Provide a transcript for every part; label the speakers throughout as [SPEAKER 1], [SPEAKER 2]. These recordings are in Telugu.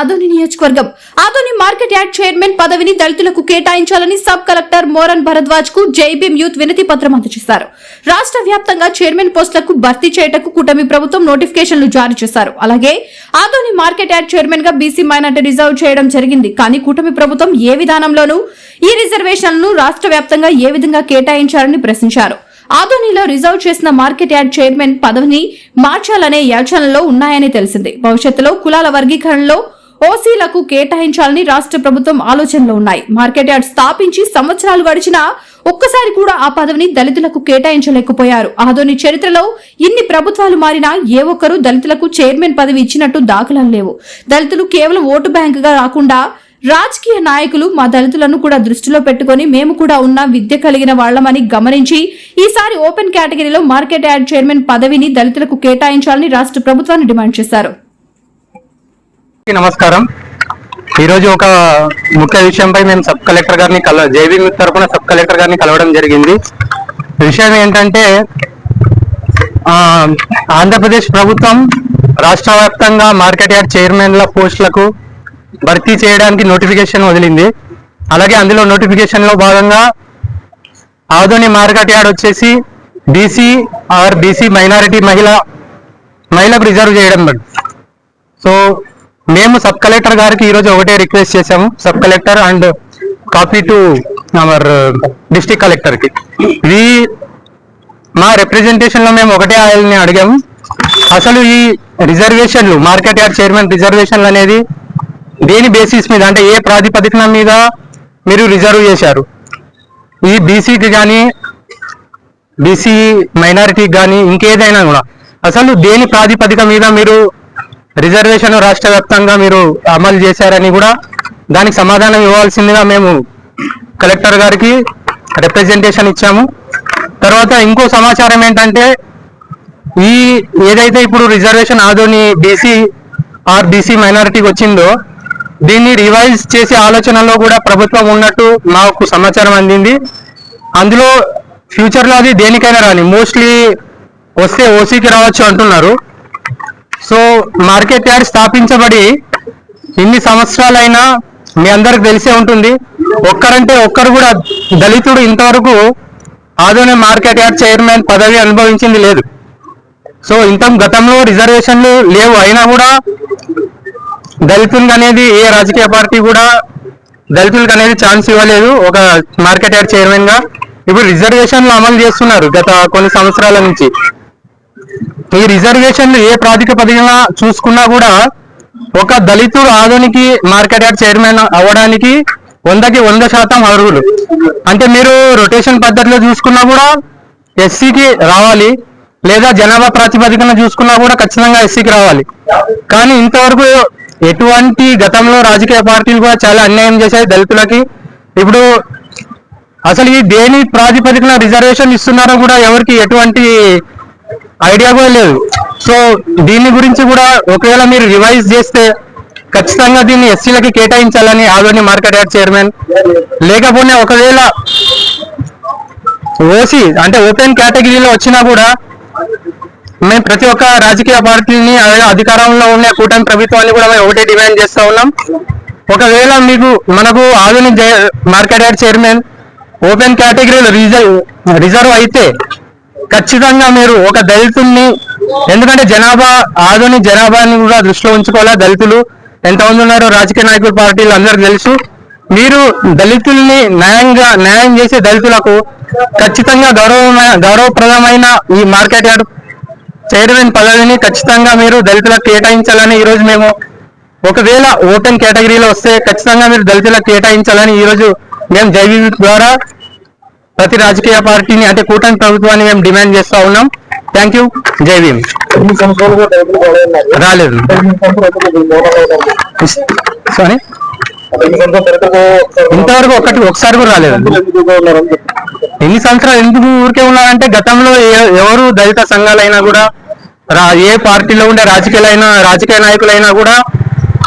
[SPEAKER 1] ఆదోని నియోజకవర్గం. ఆదోని మార్కెట్ యార్డ్ చైర్మన్ పదవిని దళితులకు కేటాయించాలని సబ్ కలెక్టర్ మోరన్ భరద్వాజ్కు జైబీఎం యూత్ వినతి పత్రం అందజేశారు. రాష్ట్ర వ్యాప్తంగా చైర్మన్ పోస్టులకు భర్తీ చేయటకు కూటమి ప్రభుత్వం నోటిఫికేషన్లు జారీ చేశారు. అలాగే ఆదోని మార్కెట్ యార్డ్ చైర్మన్గా బీసీ మైనార్టీ రిజర్వ్ చేయడం జరిగింది. కానీ కూటమి ప్రభుత్వం ఏ విధానంలోనూ ఈ రిజర్వేషన్లను రాష్ట్ర వ్యాప్తంగా ఏ విధంగా కేటాయించారని ప్రశ్నించారు. ఆదోనిలో రిజర్వ్ చేసిన మార్కెట్ యార్డ్ చైర్మన్ పదవిని మార్చాలనే యోచనలో ఉన్నాయని తెలిసింది. భవిష్యత్తులో కులాల వర్గీకరణలో ఓసీలకు కేటాయించాలని రాష్ట్ర ప్రభుత్వం ఆలోచనలో ఉన్నాయి. మార్కెట్ యార్డ్ స్థాపించి సంవత్సరాలు గడిచినా ఒక్కసారి కూడా ఆ పదవిని దళితులకు కేటాయించలేకపోయారు. ఆదోని చరిత్రలో ఇన్ని ప్రభుత్వాలు మారినా ఏ ఒక్కరూ దళితులకు చైర్మన్ పదవి ఇచ్చినట్టు దాఖలాలు లేవు. దళితులు కేవలం ఓటు బ్యాంకుగా రాకుండా రాజకీయ నాయకులు మా దళితులను కూడా దృష్టిలో పెట్టుకొని మేము కూడా ఉన్న విద్య కలిగిన వాళ్ళమని గమనించి ఈసారి ఓపెన్ కేటగిరీలో మార్కెట్ యార్డ్ చైర్మన్ పదవిని దళితులకు కేటాయించాలని రాష్ట్ర ప్రభుత్వాన్ని డిమాండ్ చేశారు.
[SPEAKER 2] అందరికీ నమస్కారం. ఈరోజు ఒక ముఖ్య విషయంపై మేము సబ్ కలెక్టర్ గారిని కల జేబీ తరఫున సబ్ కలెక్టర్ గారిని కలవడం జరిగింది. విషయం ఏంటంటే ఆంధ్రప్రదేశ్ ప్రభుత్వం రాష్ట్ర వ్యాప్తంగా మార్కెట్ యార్డ్ చైర్మన్ల పోస్టులకు భర్తీ చేయడానికి నోటిఫికేషన్ వదిలింది. అలాగే అందులో నోటిఫికేషన్లో భాగంగా ఆదోని మార్కెట్ యార్డ్ వచ్చేసి బీసీ ఆర్ బీసీ మైనారిటీ మహిళ మహిళకు రిజర్వ్ చేయడం సో మేము సబ్ కలెక్టర్ గారికి ఈరోజు ఒకటే రిక్వెస్ట్ చేశాము. Sub collector and copy to our district కలెక్టర్కి. ఇది మా రిప్రజెంటేషన్లో మేము ఒకటే ఆయల్ని అడిగాము. అసలు ఈ రిజర్వేషన్లు మార్కెట్ యార్డ్ చైర్మన్ రిజర్వేషన్లు అనేది దేని బేసిస్ మీద అంటే ఏ ప్రాతిపదికన మీద మీరు రిజర్వ్ చేశారు? ఈ బీసీకి కానీ బీసీ మైనారిటీకి కానీ ఇంకేదైనా కూడా. అసలు దేని ప్రాతిపదిక మీద మీరు రిజర్వేషన్ రాష్ట్ర వ్యాప్తంగా మీరు అమలు చేశారని కూడా దానికి సమాధానం ఇవ్వాల్సిందిగా మేము కలెక్టర్ గారికి రిప్రజెంటేషన్ ఇచ్చాము. తర్వాత ఇంకో సమాచారం ఏంటంటే ఈ ఏదైతే ఇప్పుడు reservation Adoni BC or BC మైనారిటీకి వచ్చిందో దీన్ని రివైజ్ చేసే ఆలోచనలో కూడా ప్రభుత్వం ఉన్నట్టు మాకు సమాచారం అందింది. అందులో ఫ్యూచర్లో అది దేనికైనా రాని మోస్ట్లీ వస్తే ఓసీకి రావచ్చు అంటున్నారు. సో మార్కెట్ యార్డ్ స్థాపించబడి ఇన్ని సంవత్సరాలైనా మీ అందరికి తెలిసే ఉంటుంది. ఒక్కరంటే ఒక్కరు కూడా దళితుడు ఇంతవరకు ఆదోనే మార్కెట్ యార్డ్ చైర్మన్ పదవి అనుభవించింది లేదు. సో ఇంత గతంలో రిజర్వేషన్లు లేవు. అయినా కూడా దళితులకు అనేది ఏ రాజకీయ పార్టీ కూడా దళితులకు అనేది ఛాన్స్ ఇవ్వలేదు ఒక మార్కెట్ యార్డ్ చైర్మన్గా ఇప్పుడు రిజర్వేషన్లు అమలు చేస్తున్నారు గత కొన్ని సంవత్సరాల నుంచి. ఈ రిజర్వేషన్లు ఏ ప్రాతిపదికన చూసుకున్నా కూడా ఒక దళితుడు ఆధునికి మార్కెట్ యార్డ్ చైర్మన్ అవ్వడానికి వందకి వంద శాతం అర్హులు. అంటే మీరు రొటేషన్ పద్ధతిలో చూసుకున్నా కూడా ఎస్సీకి రావాలి లేదా జనాభా ప్రాతిపదికన చూసుకున్నా కూడా ఖచ్చితంగా ఎస్సీకి రావాలి. కానీ ఇంతవరకు ఎటువంటి గతంలో రాజకీయ పార్టీలు కూడా చాలా అన్యాయం చేశాయి దళితులకి. ఇప్పుడు అసలు ఈ దేని ప్రాతిపదికన రిజర్వేషన్ ఇస్తున్నారో కూడా ఎవరికి ఎటువంటి ఐడియా కూడా లేదు. సో దీని గురించి కూడా ఒకవేళ మీరు రివైజ్ చేస్తే ఖచ్చితంగా దీన్ని ఎస్సీలకి కేటాయించాలని ఆదోని మార్కెట్ యార్డ్ చైర్మన్ లేకపోతే ఒకవేళ ఓసీ అంటే ఓపెన్ కేటగిరీలో వచ్చినా కూడా మేము ప్రతి ఒక్క రాజకీయ పార్టీని అధికారంలో ఉన్న కూటమి ప్రభుత్వాన్ని కూడా మేము ఒకటే డిమాండ్ చేస్తూ ఉన్నాం. ఒకవేళ మీకు మనకు ఆధునిక మార్కెట్ యార్డ్ చైర్మన్ ఓపెన్ కేటగిరీలో రిజర్వ్ రిజర్వ్ అయితే ఖచ్చితంగా మీరు ఒక దళితుల్ని ఎందుకంటే జనాభా ఆధునిక జనాభాని కూడా దృష్టిలో ఉంచుకోవాలా దళితులు? ఎంతమంది ఉన్నారో రాజకీయ నాయకులు పార్టీలు అందరికి తెలుసు. మీరు దళితుల్ని న్యాయంగా న్యాయం చేసే దళితులకు ఖచ్చితంగా గౌరవ గౌరవప్రదమైన ఈ మార్కెట్ యార్డ్ చైర్మన్ పదవిని ఖచ్చితంగా మీరు దళితులకు కేటాయించాలని ఈ రోజు మేము ఒకవేళ ఓపెన్ కేటగిరీలో వస్తే ఖచ్చితంగా మీరు దళితులకు కేటాయించాలని ఈ రోజు మేము జైవీ ద్వారా ప్రతి రాజకీయ పార్టీని అంటే కూటమి ప్రభుత్వాన్ని మేము డిమాండ్ చేస్తా ఉన్నాం. థ్యాంక్ యూ జై భీమ్. రాలేదు. సారీ ఇంతవరకు ఒకటి ఒకసారి కూడా రాలేదు. ఎన్ని సంవత్సరాలు ఎందుకు ఊరికే ఉన్నారంటే గతంలో ఎవరు దళిత సంఘాలైనా కూడా రా- ఏ పార్టీలో ఉండే రాజకీయాలైనా రాజకీయ నాయకులైనా కూడా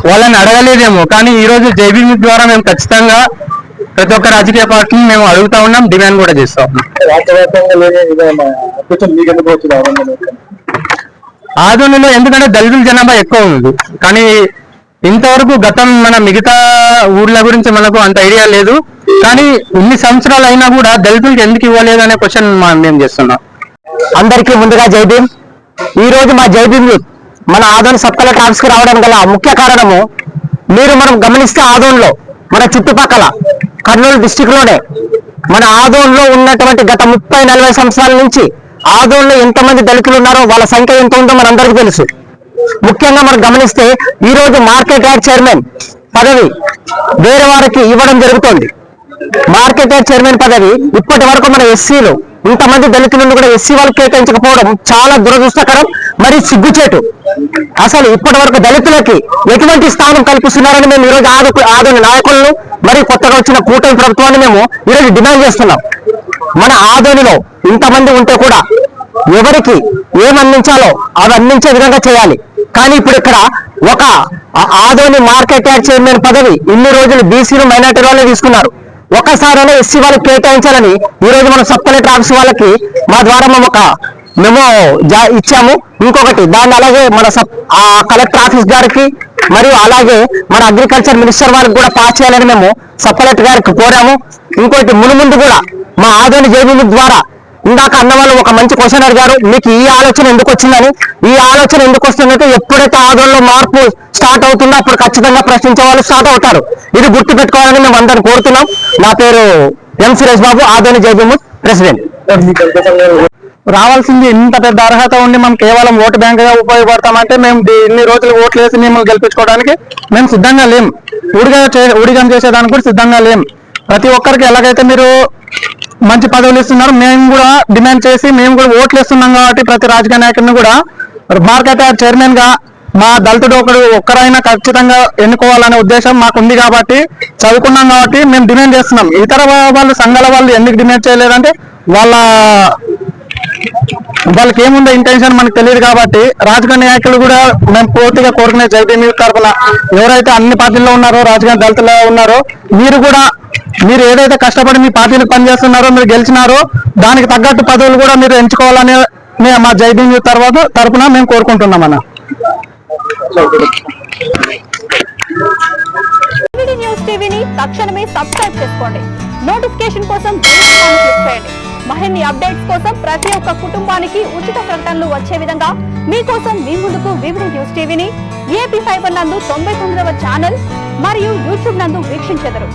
[SPEAKER 2] వాళ్ళని అడగలేదేమో. కానీ ఈ రోజు జైబీ ద్వారా మేము ఖచ్చితంగా ప్రతి ఒక్క రాజకీయ పార్టీని మేము అడుగుతా ఉన్నాం డిమాండ్ కూడా చేస్తా ఉన్నాం. ఆధునిలో ఎందుకంటే దళితుల జనాభా ఎక్కువ ఉంది కానీ
[SPEAKER 3] ఇంతవరకు గతం మన మిగతా ఊర్ల గురించి మనకు అంత ఐడియా లేదు. కానీ ఇన్ని సంవత్సరాలు అయినా కూడా దళితులకు ఎందుకు ఇవ్వలేదు అనే క్వశ్చన్ మేము చేస్తున్నాం.
[SPEAKER 4] అందరికీ ముందుగా జై భీమ్. ఈ రోజు మా జై భీమ్ యూత్ మన ఆదోన్ సబ్ కలెక్టర్ ఆఫీస్కి రావడం గల ముఖ్య కారణము మీరు మనం గమనిస్తే ఆదోన్లో మన చుట్టుపక్కల కర్నూలు డిస్టిక్లోనే మన ఆదోన్లో ఉన్నటువంటి గత ముప్పై నలభై సంవత్సరాల నుంచి ఆదోన్లో ఎంతమంది దళితులు ఉన్నారో వాళ్ళ సంఖ్య ఎంత ఉందో మనందరికీ తెలుసు. ముఖ్యంగా మనం గమనిస్తే ఈ రోజు మార్కెట్ యార్డ్ చైర్మన్ పదవి వేరే వారికి ఇవ్వడం జరుగుతోంది. మార్కెట్ యార్డ్ చైర్మన్ పదవి ఇప్పటి వరకు మన ఎస్సీలు ఇంతమంది దళితులను కూడా ఎస్సీ వాళ్ళకి కేటాయించకపోవడం చాలా దురదృష్టకరం మరి సిగ్గుచేటు. అసలు ఇప్పటి వరకు దళితులకి ఎటువంటి స్థానం కల్పిస్తున్నారని మేము ఈరోజు ఆదు ఆదుని నాయకులను మరి కొత్తగా వచ్చిన కూటమి ప్రభుత్వాన్ని మేము ఈరోజు డిమాండ్ చేస్తున్నాం. మన ఆదోనిలో ఇంతమంది ఉంటే కూడా ఎవరికి ఏం అందించాలో అవి అందించే విధంగా చేయాలి. కానీ ఇప్పుడు ఇక్కడ ఒక ఆదోని మార్కెట్ యార్డ్ చైర్మన్ పదవి ఇన్ని రోజులు బీసీలు మైనార్టీ వాళ్ళే తీసుకున్నారు. ఒక్కసారైనా ఎస్సీ వాళ్ళకి కేటాయించాలని ఈ రోజు మనం సబ్ కలెక్టర్ ఆఫీస్ వాళ్ళకి మా ద్వారా మేము ఒక మేము జా- ఇచ్చాము. ఇంకొకటి దాన్ని అలాగే మన ఆ కలెక్టర్ ఆఫీస్ గారికి మరియు అలాగే మన అగ్రికల్చర్ మినిస్టర్ వారికి కూడా పాస్ చేయాలని మేము సబ్ కలెక్టర్ గారికి కోరాము. ఇంకోటి మునుముందు కూడా మా ఆదోని జేబీ ద్వారా ఇందాక అన్న వాళ్ళు ఒక మంచి క్వశ్చన్ అడిగారు మీకు ఈ ఆలోచన ఎందుకు వచ్చిందని? ఈ ఆలోచన ఎందుకు వస్తుందంటే ఎప్పుడైతే ఆదోళనలో మార్పు స్టార్ట్ అవుతుందో అప్పుడు ఖచ్చితంగా ప్రశ్నించే వాళ్ళు స్టార్ట్ అవుతారు. ఇది గుర్తు పెట్టుకోవాలని మేము అందరం కోరుతున్నాం. నా పేరు ఎం సురేష్ బాబు ఆదోని జైబీము ప్రెసిడెంట్.
[SPEAKER 3] రావాల్సింది ఇంత పెద్ద అర్హత ఉండి మనం కేవలం ఓటు బ్యాంక్గా ఉపయోగపడతామంటే మేము ఇన్ని రోజులు ఓట్లు వేసి మిమ్మల్ని గెలిపించుకోవడానికి మేము సిద్ధంగా లేం. ఉడిగా ఉడిగం చేసేదానికి కూడా సిద్ధంగా లేం. ప్రతి ఒక్కరికి ఎలాగైతే మీరు మంచి పదవులు ఇస్తున్నారు. మేము కూడా డిమాండ్ చేసి మేము కూడా ఓట్లు ఇస్తున్నాం కాబట్టి ప్రతి రాజకీయ నాయకుడిని కూడా మార్కెట్ చైర్మన్గా మా దళితుడు ఒకడు ఒక్కరైనా ఖచ్చితంగా ఎన్నుకోవాలనే ఉద్దేశం మాకు ఉంది కాబట్టి చదువుకున్నాం కాబట్టి మేము డిమాండ్ చేస్తున్నాం. ఇతర వాళ్ళు సంఘాల వాళ్ళు ఎందుకు డిమాండ్ చేయలేదంటే వాళ్ళ వాళ్ళకి ఏముందో ఇంటెన్షన్ మనకు తెలియదు కాబట్టి రాజకీయ నాయకులు కూడా మేము పూర్తిగా కోరుకునే జగదీ న్యూస్ తరఫున ఎవరైతే అన్ని పార్టీల్లో ఉన్నారో రాజకీయ దళితుల్లో ఉన్నారో మీరు కూడా మీరు ఏదైతే కష్టపడి మీ పార్టీలకు పనిచేస్తున్నారో మీరు గెలిచినారో దానికి తగ్గట్టు పదవులు కూడా మీరు ఎంచుకోవాలని మా జైబీ తర్వాత తరఫున మేము కోరుకుంటున్నాం అన్న
[SPEAKER 5] న్యూస్ టీవీని తక్షణమే సబ్స్క్రైబ్ చేసుకోండి. నోటిఫికేషన్ కోసం క్లిక్ చేయండి. మరిన్ని అప్డేట్స్ కోసం ప్రతి ఒక్క కుటుంబానికి ఉచిత ప్రకటనలు వచ్చే విధంగా మీకోసం మీ ముందుకు వివిధ న్యూస్ టీవీని ఏపీ ఫైబర్ నందు తొంభై తొమ్మిదవ ఛానల్ మరియు యూట్యూబ్ నందు వీక్షించెదరు.